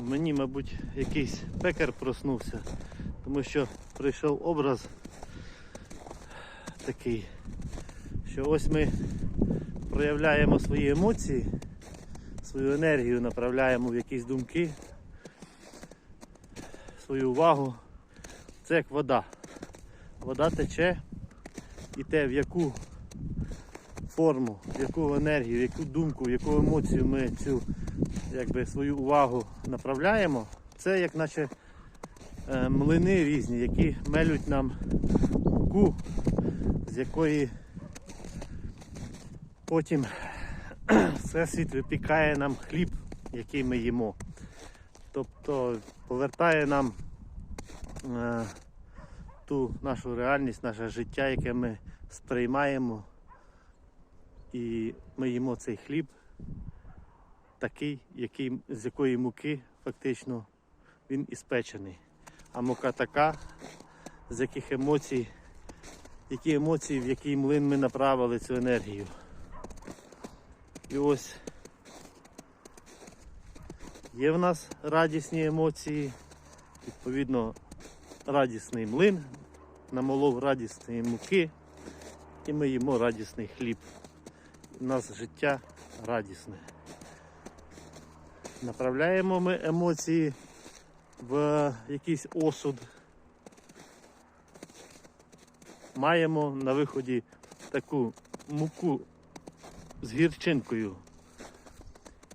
Мені, мабуть, якийсь пекар проснувся, тому що прийшов образ такий, що ось ми проявляємо свої емоції, свою енергію направляємо в якісь думки, свою увагу. Це як вода. Вода тече і те, в яку форму, яку енергію, яку думку, яку емоцію ми цю якби, свою увагу направляємо, це як наче е, млини різні, які мелють нам муку, з якої потім всесвіт випікає нам хліб, який ми їмо. Тобто повертає нам е, ту нашу реальність, наше життя, яке ми сприймаємо. І ми їмо цей хліб такий, який, з якої муки фактично він і спечений. А мука така, з яких емоцій, які емоції, в який млин ми направили цю енергію. І ось є в нас радісні емоції, відповідно, радісний млин, намолов радісної муки, і ми їмо радісний хліб. У нас життя радісне. Направляємо ми емоції в якийсь осуд. Маємо на виході таку муку з гірчинкою.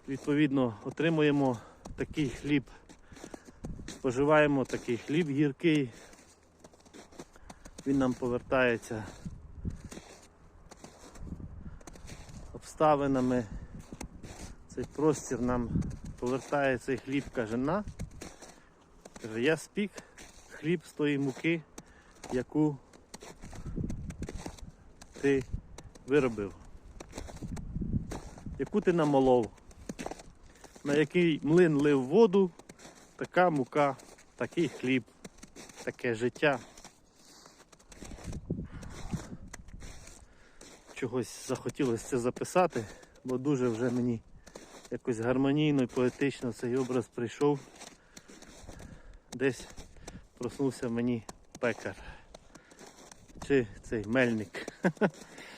Відповідно, отримуємо такий хліб, споживаємо такий хліб гіркий. Він нам повертається обставинами. Цей простір нам повертає цей хліб, каже, на. Каже, я спік хліб з тої муки, яку ти виробив. Яку ти намолов, на який млин лив воду, така мука, такий хліб, таке життя. Чогось захотілося це записати, бо дуже вже мені якось гармонійно і поетично цей образ прийшов. Десь проснувся мені пекар. Чи цей мельник.